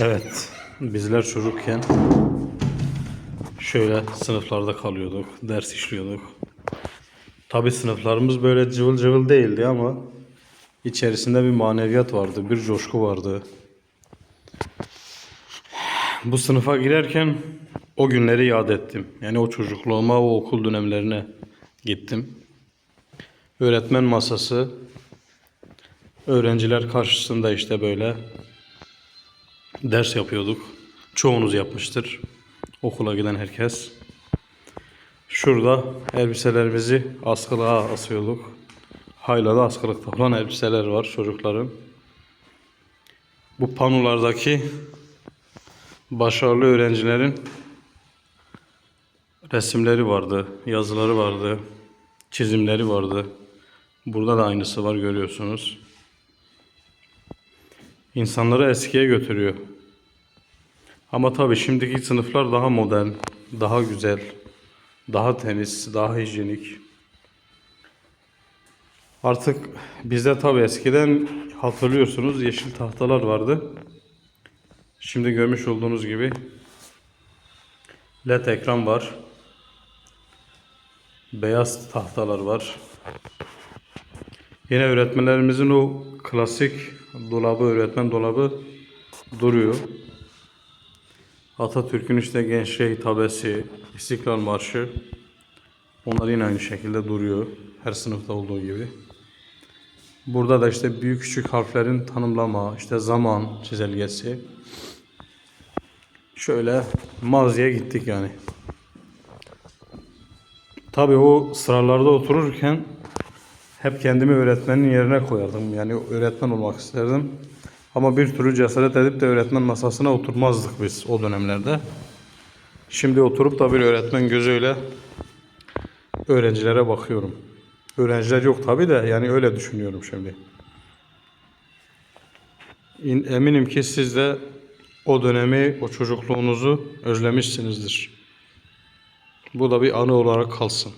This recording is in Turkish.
Evet, bizler çocukken şöyle sınıflarda kalıyorduk, ders işliyorduk. Tabi sınıflarımız böyle cıvıl cıvıl değildi ama içerisinde bir maneviyat vardı, bir coşku vardı. Bu sınıfa girerken o günleri yad ettim. Yani o çocukluğuma, o okul dönemlerine gittim. Öğretmen masası, öğrenciler karşısında işte böyle ders yapıyorduk. Çoğunuz yapmıştır. Okula giden herkes. Şurada elbiselerimizi askılığa asıyorduk. Hala da askılıkta olan elbiseler var çocukların. Bu panolardaki başarılı öğrencilerin resimleri vardı, yazıları vardı, çizimleri vardı. Burada da aynısı var görüyorsunuz. İnsanları eskiye götürüyor. Ama tabii şimdiki sınıflar daha modern, daha güzel, daha temiz, daha hijyenik. Artık bizde tabii eskiden hatırlıyorsunuz yeşil tahtalar vardı. Şimdi görmüş olduğunuz gibi LED ekran var. Beyaz tahtalar var. Yine öğretmenlerimizin o klasik dolabı, öğretmen dolabı duruyor. Atatürk'ün işte gençliğe hitabesi, İstiklal Marşı onlar yine aynı şekilde duruyor. Her sınıfta olduğu gibi. Burada da işte büyük küçük harflerin tanımlama, işte zaman çizelgesi. Şöyle maziye gittik yani. Tabii o sıralarda otururken hep kendimi öğretmenin yerine koyardım. Yani öğretmen olmak isterdim. Ama bir türlü cesaret edip de öğretmen masasına oturmazdık biz o dönemlerde. Şimdi oturup da bir öğretmen gözüyle öğrencilere bakıyorum. Öğrenciler yok tabii de yani öyle düşünüyorum şimdi. İn- Eminim ki siz de o dönemi, o çocukluğunuzu özlemişsinizdir. Bu da bir anı olarak kalsın.